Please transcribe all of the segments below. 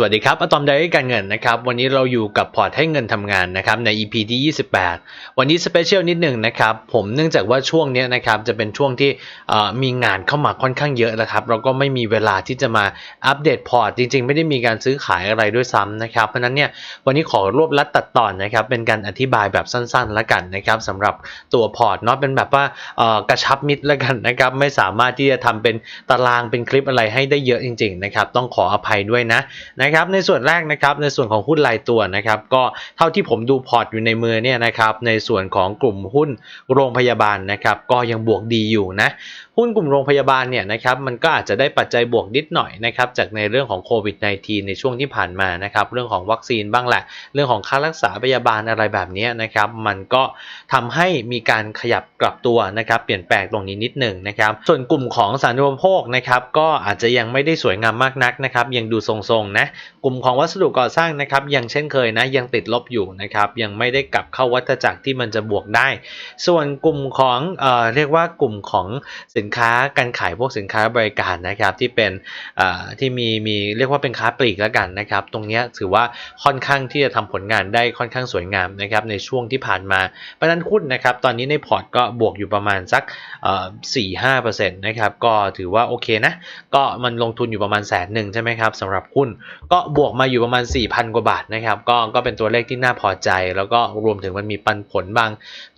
สวัสดีครับอะตอมไดรี่การเงินนะครับ วันนี้เราอยู่กับพอร์ตให้เงินทำงานนะครับใน EP ที่ 28 วันนี้สเปเชียลนิดหนึ่งนะครับ ผมเนื่องจากว่าช่วงนี้นะครับจะเป็นช่วงที่มีงานเข้ามาค่อนข้างเยอะนะครับเราก็ไม่มีเวลาที่จะมาอัปเดตพอร์ต จริง ๆ ไม่ได้มีการซื้อขายอะไรด้วยซ้ำนะครับ เพราะนั้นเนี่ยวันนี้ขอรวบลัดตัดตอนนะครับเป็นการอธิบายแบบสั้นๆแล้วกันนะครับสำหรับตัวพอร์ตเนาะเป็นแบบว่ากระชับมิตรแล้วกันนะครับไม่สามารถที่จะทำเป็นตารางเป็นคลิปอะไรให้ได้เยอะจริง ๆ นะครับ ต้องขออภัยด้วยนะนะครับในส่วนแรกนะครับในส่วนของหุ้นรายตัวนะครับก็เท่าที่ผมดูพอร์ตอยู่ในมือเนี่ยนะครับในส่วนของกลุ่มหุ้นโรงพยาบาลนะครับก็ยังบวกดีอยู่นะ หุ้นกลุ่มโรงพยาบาลเนี่ยนะครับมันก็อาจจะได้ปัจจัยบวกนิดหน่อยนะครับจากในเรื่องของโควิด -19 ในช่วงที่ผ่านมานะครับเรื่องของวัคซีนบ้างแหละ เรื่องของค่ารักษาพยาบาลอะไรแบบนี้นะครับมันก็ทำให้มีการขยับกลับตัวนะครับเปลี่ยนแปลงตรงนี้นิดหนึ่งนะครับส่วนกลุ่มของสาธารณูปโภคนะครับก็อาจจะยังไม่ได้สวยงามมากนักนะครับยังดูทรงๆนะกลุ่มของวัสดุก่อสร้างนะครับยังเช่นเคยนะยังติดลบอยู่นะครับยังไม่ได้กลับเข้าวัฏจักรที่มันจะบวกได้ ส่วนกลุ่มของเอ่อเรียกว่ากลุ่มของสินนค้าการขายพวกสินค้าบริการนะครับที่เป็นที่มีมีเรียกว่าเป็นค้าปลีกแล้วกันนะครับ ตรงนี้ถือว่าค่อนข้างที่จะทำผลงานได้ค่อนข้างสวยงามนะครับในช่วงที่ผ่านมาเพราะนั้นหุ้นนะครับตอนนี้ในพอร์ตก็บวกอยู่ประมาณสักสี่ห้าเปอร์เซ็นต์นะครับก็ถือว่าโอเคนะก็มันลงทุนอยู่ประมาณแสนหนึ่งใช่ไหมครับสำหรับหุ้นก็บวกมาอยู่ประมาณ 4,000 กว่าบาทนะครับก็ก็เป็นตัวเลขที่น่าพอใจ แล้วก็รวมถึงมันมีปันผลบาง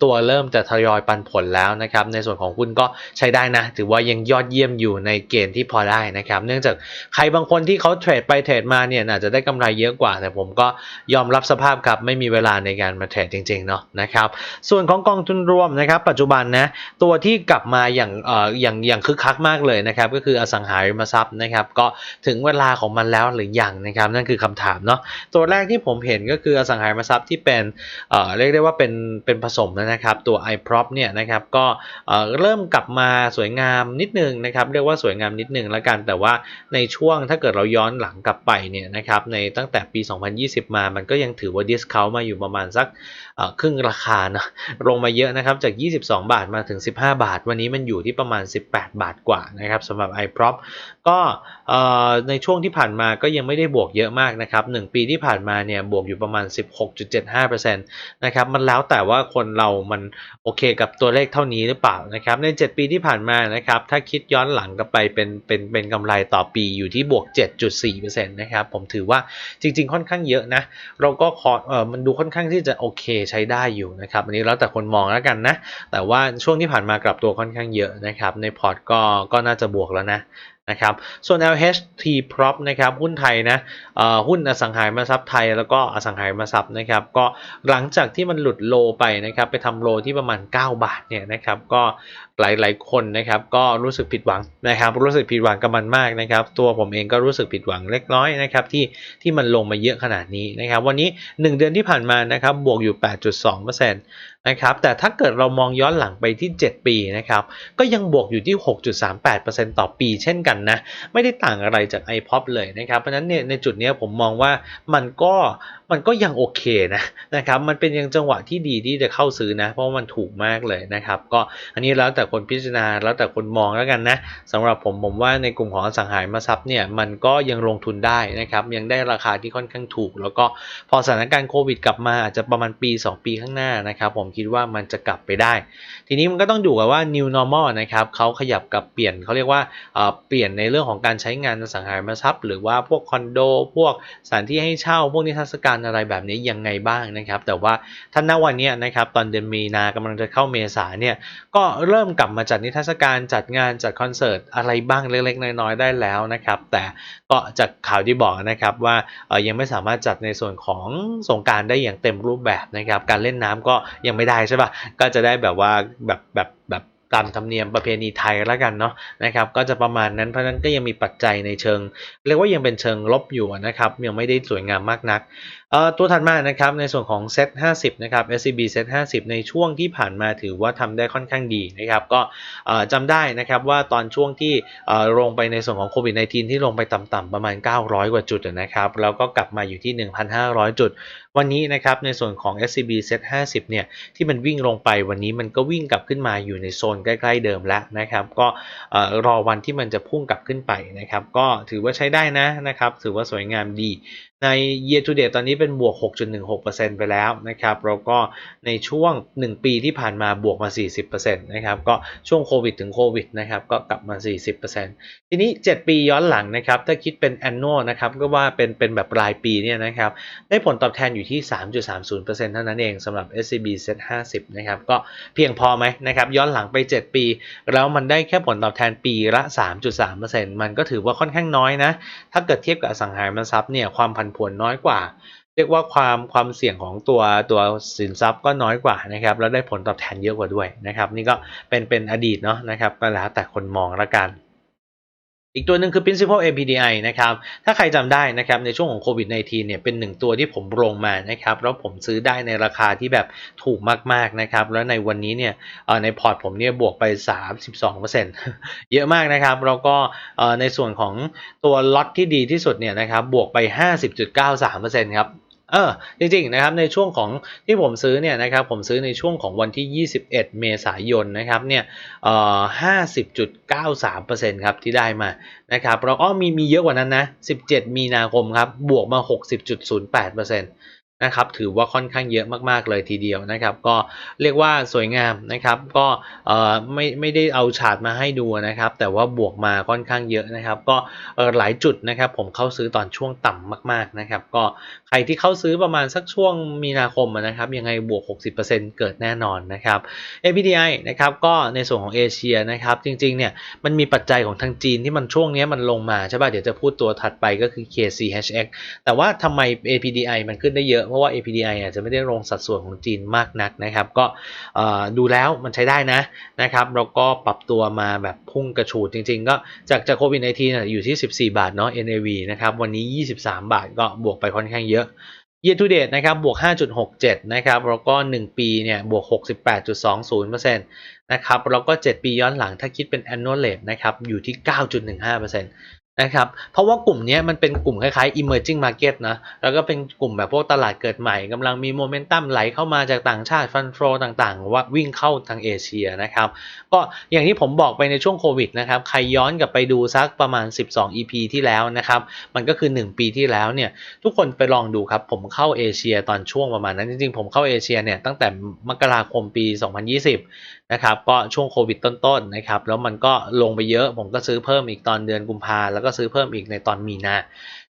ตัวเริ่มจะทยอยปันผลแล้วนะครับในส่วนของหุ้นก็ใช้ได้นะถือว่ายังยอดเยี่ยมอยู่ในเกณฑ์ที่พอได้นะครับ เนื่องจากใครบางคนที่เขาเทรดไปเทรดมาเนี่ยอาจจะได้กำไรเยอะกว่า แต่ผมก็ยอมรับสภาพครับไม่มีเวลาในการมาเทรดจริงๆเนาะนะครับส่วนของกองทุนรวมนะครับ ปัจจุบันนะตัวที่กลับมาอย่างเอ่ออย่างอย่างคึกคักมากเลยนะครับก็คืออสังหาริมทรัพย์นะครับ ก็ถึงเวลาของมันแล้วหรือยังนะครับ นั่นคือคำถามเนาะตัวแรกที่ผมเห็นก็คืออสังหาริมทรัพย์ที่เป็นเอ่อเรียกได้ว่าเป็นเป็นผสมนะครับ ตัว iProp เนี่ยนะครับก็เอ่อเริ่มกลับมาสวยงามนิดนึงนะครับ เรียกว่าสวยงามนิดนึงแล้วกัน แต่ว่าในช่วงถ้าเกิดเราย้อนหลังกลับไปเนี่ยนะครับในตั้งแต่ปี 2020 มามันก็ยังถือว่าดิสคาวมาอยู่ประมาณสักครึ่งราคาเนาะลงมาเยอะนะครับจาก 22 บาทมาถึง 15 บาท วันนี้มันอยู่ที่ประมาณ 18 บาทกว่านะครับสำหรับ iProp ก็ในช่วงที่ผ่านมาก็ยังไม่ได้บวกเยอะมากนะครับ1ปีที่ผ่านมาเนี่ยบวกอยู่ประมาณ 16.75%นะครับมันแล้วแต่ว่าคนเรามันโอเคกับตัวเลขเท่านี้หรือเปล่านะครับใน 7 ปีที่ผ่านมานะครับ ถ้าคิดย้อนหลังกลับไปเป็นเป็นเป็นกำไรต่อปีอยู่ที่บวก 7.4%นะครับ ผมถือว่าจริง ๆ ค่อนข้างเยอะนะ เราก็ขอเออมันดูค่อนข้างที่จะโอเคใช้ได้อยู่นะครับ อันนี้แล้วแต่คนมองแล้วกันนะ แต่ว่าช่วงที่ผ่านมากลับตัวค่อนข้างเยอะนะครับ ในพอร์ตก็ก็น่าจะบวกแล้วนะนะครับส่วน LHT Prop นะครับหุ้นไทยนะเอ่อหุ้นอสังหาริมทรัพย์ไทยแล้วก็อสังหาริมทรัพย์นะครับก็หลังจากที่มันหลุดโลไปนะครับไปทำโลที่ประมาณ 9 บาทเนี่ยนะครับก็ หลาย ๆ คนนะครับก็รู้สึกผิดหวังนะครับรู้สึกผิดหวังกับมันมากนะครับตัวผมเองก็รู้สึกผิดหวังเล็กน้อยนะครับที่ที่มันลงมาเยอะขนาดนี้นะครับวันนี้ 1 เดือนที่ผ่านมานะครับบวกอยู่ 8.2%นะครับแต่ถ้าเกิดเรามองย้อนหลังไปที่ 7 ปีนะครับก็ยังบวกอยู่ที่ 6.38%ต่อปี เช่นกันนะไม่ได้ต่างอะไรจาก iPop เลยนะครับเพราะฉะนั้นเนี่ยในจุดนี้ผมมองว่ามันก็ มันก็ยังโอเคนะนะครับมันเป็นยังจังหวะที่ดีที่จะเข้าซื้อนะ เพราะมันถูกมากเลยนะครับ ก็อันนี้แล้วแต่คนพิจารณาแล้วแต่คนมองแล้วกันนะสำหรับผมผมว่าในกลุ่มของอสังหาริมทรัพย์เนี่ยมันก็ยังลงทุนได้นะครับยังได้ราคาที่ค่อนข้างถูก แล้วก็พอสถานการณ์โควิดกลับมาอาจจะประมาณปี 2 ปีข้างหน้านะครับผมคิดว่ามันจะกลับไปได้ ทีนี้มันก็ต้องดูกันว่า new normal นะครับเขาขยับกับเปลี่ยนเขาเรียกว่าเอ่อเปลี่ยนในเรื่องของการใช้งานอสังหาริมทรัพย์ หรือว่าพวกคอนโด พวกสถานที่ให้เช่าพวกนิทรรศการอะไรแบบนี้ยังไงบ้างนะครับ แต่ว่าถ้าณวันนี้นะครับตอนเดือนมีนากำลังจะเข้าเมษาเนี่ยก็เริ่มกลับมาจัดนิทรรศการจัดงานจัดคอนเสิร์ตอะไรบ้างเล็กๆ น้อยๆได้แล้วนะครับ แต่ก็จากข่าวที่บอกนะครับว่าเอ่อยังไม่สามารถจัดในส่วนของสงการได้อย่างเต็มรูปแบบนะครับ การเล่นน้ำก็ยังไม่ได้ใช่ปะก็จะได้แบบว่าแบบแบบแบบตามธรรมเนียมประเพณีไทยแล้วกันเนาะนะครับก็จะประมาณนั้นเพราะนั้นก็ยังมีปัจจัยในเชิง เรียกว่ายังเป็นเชิงลบอยู่นะครับยังไม่ได้สวยงามมากนัก ตัวถัดมานะครับในส่วนของ Set 50 นะครับ SCB Set 50 ในช่วงที่ผ่านมาถือว่าทำได้ค่อนข้างดีนะครับก็เอ่อจำได้นะครับว่าตอนช่วงที่ลงไปในส่วนของโควิด -19 ที่ลงไปต่ำๆประมาณ 900 กว่าจุดนะครับแล้วก็กลับมาอยู่ที่ 1,500 จุด วันนี้นะครับในส่วนของ SCB Set 50 เนี่ยที่มันวิ่งลงไปวันนี้มันก็วิ่งกลับขึ้นมาอยู่ในโซนใกล้ๆเดิมแล้วนะครับก็รอวันที่มันจะพุ่งกลับขึ้นไปนะครับก็ถือว่าใช้ได้นะนะครับถือว่าสวยงามดี ใน year to date ตอนนี้เป็นบวก 6.16%ไปแล้วนะครับแล้วก็ในช่วง 1 ปีที่ผ่านมาบวกมา 40%นะครับก็ช่วงโควิดถึงโควิดนะครับก็กลับมา 40%ทีนี้ 7 ปีย้อนหลังนะครับถ้าคิดเป็น annual นะครับก็ว่าเป็นเป็นแบบรายปีเนี่ยนะครับได้ผลตอบแทนอยู่ที่ 3.30%เท่านั้นเองสำหรับ SCB Set 50นะครับก็เพียงพอไหมนะครับย้อนหลังไป 7 ปี แล้วมันได้แค่ผลตอบแทนปีละ 3.3%มันก็ถือว่าค่อนข้างน้อยนะถ้าเกิดเทียบกับอสังหาริมทรัพย์เนี่ยความผันผวนน้อยกว่า เรียกว่าความความเสี่ยงของตัวตัวสินทรัพย์ก็น้อยกว่านะครับ แล้วได้ผลตอบแทนเยอะกว่าด้วยนะครับ นี่ก็เป็นเป็นอดีตเนาะนะครับก็แล้วแต่คนมองละกัน อีกตัวหนึ่งคือ principal APDI นะครับ ถ้าใครจำได้นะครับในช่วงของโควิด -19 เนี่ยเป็นหนึ่งตัวที่ผมลงมานะครับ แล้วผมซื้อได้ในราคาที่แบบถูกมากๆนะครับ แล้วในวันนี้เนี่ยในพอร์ตผมเนี่ยบวกไป 32%เยอะมากนะครับ แล้วก็ในส่วนของตัวล็อตที่ดีที่สุดเนี่ยนะครับบวกไป 50.93%ครับ เออจริงๆนะครับในช่วงของที่ผมซื้อเนี่ยนะครับผมซื้อในช่วงของวันที่ 21 เมษายนนะครับเนี่ยเอ่อร์เซ็นต์ครับที่ได้มานะครับแล้วก็มีมีเยอะกว่านั้นนะ 17 มีนาคมครับบวกมา 60.08%น นะครับถือว่าค่อนข้างเยอะมากๆเลยทีเดียวนะครับ ก็เรียกว่าสวยงามนะครับ ก็เอ่อไม่ไม่ได้เอาฉาดมาให้ดูนะครับ แต่ว่าบวกมาค่อนข้างเยอะนะครับ ก็หลายจุดนะครับ ผมเข้าซื้อตอนช่วงต่ำมาก ๆนะครับ ก็ใครที่เข้าซื้อประมาณสักช่วงมีนาคมนะครับ ยังไงบวก 60%เกิดแน่นอนนะครับ APDI นะครับก็ในส่วนของเอเชียนะครับ จริงๆเนี่ยมันมีปัจจัยของทางจีนที่มันช่วงนี้มันลงมาใช่ป่ะเดี๋ยวจะพูดตัวถัดไปก็คือ KCHX แต่ว่าทำไม APDI มันขึ้นได้เยอะเพราะว่า APDI อาจจะไม่ได้ลงสัดส่วนของจีนมากนักนะครับ ก็ดูแล้วมันใช้ได้นะนะครับแล้วก็ปรับตัวมาแบบพุ่งกระฉูดจริง ๆ ก็จากจากโควิด -19 น่ะอยู่ที่ 14 บาทเนาะ NAV นะครับวันนี้ 23 บาทก็บวกไปค่อนข้างเยอะ year to date นะครับ บวก 5.67 นะครับ แล้วก็ 1 ปี เนี่ย บวก 68.20%นะครับ แล้วก็ 7 ปีย้อนหลัง ถ้าคิดเป็น annual rate นะครับ อยู่ที่ 9.15%น นะครับ เพราะว่ากลุ่มนี้มันเป็นกลุ่มคล้ายๆ emerging market นะ แล้วก็เป็นกลุ่มแบบพวกตลาดเกิดใหม่กำลังมีโมเมนตัมไหลเข้ามาจากต่างชาติฟันโฟต่างๆ ว่าวิ่งเข้าทางเอเชียนะครับ ก็อย่างที่ผมบอกไปในช่วงโควิดนะครับ ใครย้อนกลับไปดูสักประมาณ 12 EP ที่แล้วนะครับ มันก็คือ 1 ปีที่แล้วเนี่ย ทุกคนไปลองดูครับ ผมเข้าเอเชียตอนช่วงประมาณนั้น จริงๆ ผมเข้าเอเชียเนี่ยตั้งแต่มกราคมปี 2020 นะครับก็ช่วงโควิดต้นๆนะครับแล้วมันก็ลงไปเยอะผมก็ซื้อเพิ่มอีกตอนเดือนกุมภาแล้วก็ซื้อเพิ่มอีกในตอนมีนา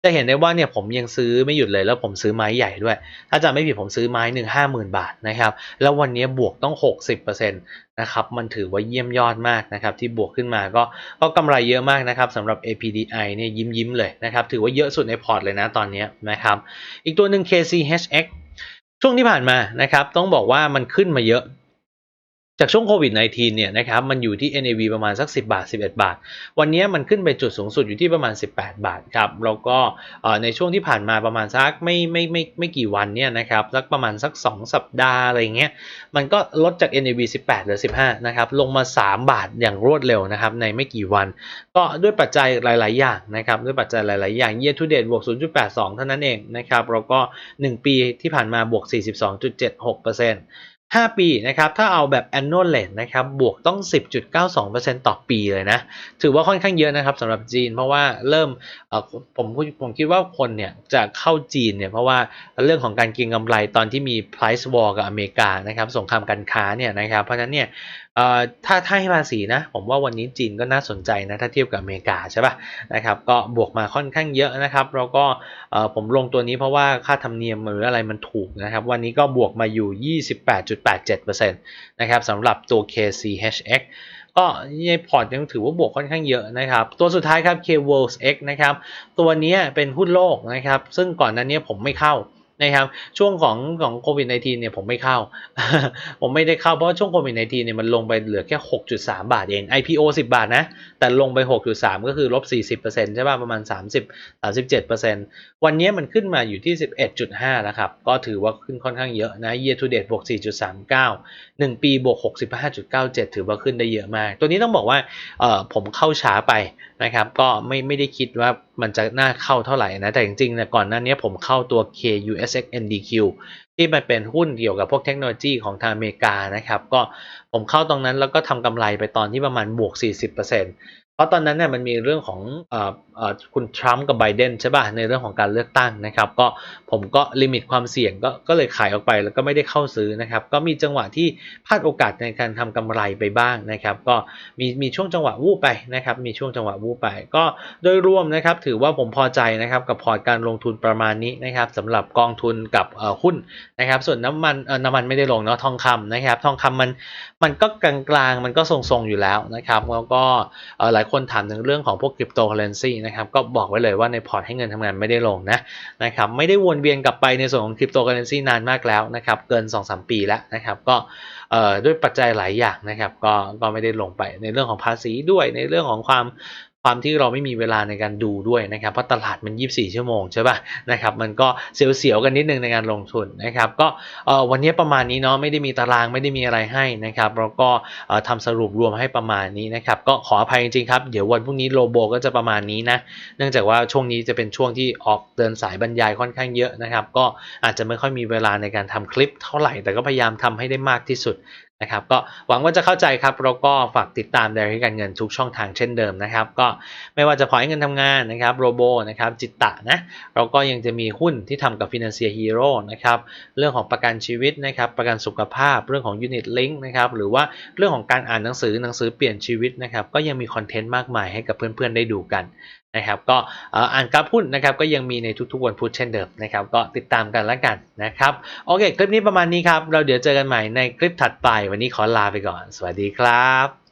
จะเห็นได้ว่าเนี่ยผมยังซื้อไม่หยุดเลยแล้วผมซื้อไม้ใหญ่ด้วย ถ้าจำไม่ผิดผมซื้อไม้หนึ่งห้าหมื่นบาทนะครับแล้ววันนี้บวกต้อง 60%นะครับมันถือว่าเยี่ยมยอดมากนะครับที่บวกขึ้นมาก็ก็กำไรเยอะมากนะครับสำหรับ APDI เนี่ยยิ้มยิ้มๆเลยนะครับถือว่าเยอะสุดในพอร์ตเลยนะตอนนี้นะครับอีกตัวหนึ่ง KCHX ช่วงที่ผ่านมานะครับต้องบอกว่ามันขึ้นมาเยอะ จากช่วงโควิด -19 เนี่ยนะครับมันอยู่ที่ NAV ประมาณสัก 10 บาท 11 บาท วันนี้มันขึ้นไปจุดสูงสุดอยู่ที่ประมาณ 18 บาทครับแล้วก็ในช่วงที่ผ่านมาประมาณสักไม่ไม่ไม่ไม่กี่วันเนี่ยนะครับสักประมาณสัก 2 สัปดาห์อะไรเงี้ยมันก็ลดจาก NAV 18เหลือ 15นะครับลงมา 3 บาทอย่างรวดเร็วนะครับในไม่กี่วัน ก็ด้วยปัจจัยหลาย ๆ อย่างนะครับด้วยปัจจัยหลาย ๆ อย่าง year to date บวก 0.82 เท่านั้นเองนะครับแล้วก็ 1 ปีที่ผ่านมาบวก 42.76% 5 ปีนะครับถ้าเอาแบบ annual rate นะครับบวกต้อง 10.92%ต่อปีเลยนะ ถือว่าค่อนข้างเยอะนะครับสำหรับจีน เพราะว่าเริ่มผมผมคิดว่าคนเนี่ยจะเข้าจีนเนี่ยเพราะว่าเรื่องของการก็งกำไรตอนที่มี price war กับอเมริกานะครับสงครามการค้าเนี่ยนะครับเพราะฉะนั้นเนี่ยถ้าถ้าให้ภาษีนะผมว่าวันนี้จีนก็น่าสนใจนะถ้าเทียบกับอเมริกาใช่ป่ะนะครับก็บวกมาค่อนข้างเยอะนะครับแล้วก็ผมลงตัวนี้เพราะว่าค่าธรรมเนียมหรืออะไรมันถูกนะครับวันนี้ก็บวกมาอยู่0.87%นะครับสำหรับตัว KCHX ก็ในพอร์ตยังถือว่าบวกค่อนข้างเยอะนะครับ ตัวสุดท้ายครับ K Worlds X นะครับ ตัวนี้เป็นหุ้นโลกนะครับ ซึ่งก่อนนั้นเนี้ผมไม่เข้า นะครับช่วงของของโควิด -19 เนี่ยผมไม่เข้า ผมไม่ได้เข้าเพราะช่วงโควิด -19 เนี่ยมันลงไปเหลือแค่ 6.3 บาทเอง IPO 10 บาทนะ แต่ลงไป 6.3 ก็คือลบ 40%ใช่ป่ะ ประมาณ 30 37%วันนี้มันขึ้นมาอยู่ที่ 11.5 แล้วครับ ก็ถือว่าขึ้นค่อนข้างเยอะนะ year to date บวก 4.39 1 ปีบวก 65.97 ถือว่าขึ้นได้เยอะมาก ตัวนี้ต้องบอกว่าเออผมเข้าช้าไปนะครับก็ไม่ไม่ได้คิดว่า มันจะน่าเข้าเท่าไหร่นะ แต่จริงๆนะก่อนหน้านี้ผมเข้าตัว KUSX NDQ ที่มันเป็นหุ้นเกี่ยวกับพวกเทคโนโลยีของทางอเมริกานะครับ ก็ผมเข้าตรงนั้นแล้วก็ทำกำไรไปตอนที่ประมาณบวก 40%เพ ราะตอนนั้นเนี่ยมันมีเรื่องของออคุณทรัมป์กับไบเดนใช่ป่ะในเรื่องของการเลือกตั้งนะครับ ก็ผมก็ลิมิตความเสี่ยงก็ก็เลยขายออกไปแล้วก็ไม่ได้เข้าซื้อนะครับ ก็มีจังหวะที่พลาดโอกาสในการทำกำไรไปบ้างนะครับ ก็มีมีช่วงจังหวะวูบไปนะครับ มีช่วงจังหวะวูบไป ก็โดยรวมนะครับ ถือว่าผมพอใจนะครับกับพอร์ตการลงทุนประมาณนี้นะครับสำหรับกองทุนกับหุ้นนะครับ ส่วนน้ำมันน้ำมันไม่ได้ลงเนาะทองคำนะครับ ทองคำมันมันก็กลางๆมันก็ทรงๆอยู่แล้วนะครับแล้วก็หลายคนถามถึงเรื่องของพวกคริปโตเคอเรนซีนะครับก็บอกไว้เลยว่าในพอร์ตให้เงินทำงานไม่ได้ลงนะนะครับไม่ได้วนเวียนกลับไปในส่วนของคริปโตเคอเรนซีนานมากแล้วนะครับเกิน 2-3 ปีแล้วนะครับก็ด้วยปัจจัยหลายอย่างนะครับก็ก็ไม่ได้ลงไปในเรื่องของภาษีด้วยในเรื่องของความ ความที่เราไม่มีเวลาในการดูด้วยนะครับ เพราะตลาดมัน 24 ชั่วโมงใช่ป่ะนะครับ มันก็เสียวๆกันนิดนึงในการลงทุนนะครับก็วันนี้ประมาณนี้เนาะไม่ได้มีตารางไม่ได้มีอะไรให้นะครับแล้วก็เอ่อทำสรุปรวมให้ประมาณนี้นะครับก็ขออภัยจริงๆครับ เดี๋ยววันพรุ่งนี้โลโบก็จะประมาณนี้นะเนื่องจากว่าช่วงนี้จะเป็นช่วงที่ออกเดินสายบรรยายค่อนข้างเยอะนะครับ ก็อาจจะไม่ค่อยมีเวลาในการทำคลิปเท่าไหร่แต่ก็พยายามทำให้ได้มากที่สุด นะครับก็หวังว่าจะเข้าใจครับแล้วก็ฝากติดตาม d ด r รี่การเงินทุกช่องทางเช่นเดิมนะครับ ก็ไม่ว่าจะพอให้เงินทำงานนะครับโรโบนะครับจิตตะนะเราก็ยังจะมีหุ้นที่ทำกับ Financial Hero นะครับเรื่องของประกันชีวิตนะครับประกันสุขภาพ เรื่องของ Unit Link นะครับหรือว่าเรื่องของการอ่านหนังสือหนังสือเปลี่ยนชีวิตนะครับก็ยังมีคอนเทนต์มากมายให้กับเพื่อนๆได้ดูกันนะครับก็อ่ออ่านกราฟหุ้นนะครับก็ยังมีในทุกๆวันพุธเช่นเดิมนะครับก็ติดตามกันแล้วกันนะครับโอเค คลิปนี้ประมาณนี้ครับ เราเดี๋ยวเจอกันใหม่ในคลิปถัดไป วันนี้ขอลาไปก่อน สวัสดีครับ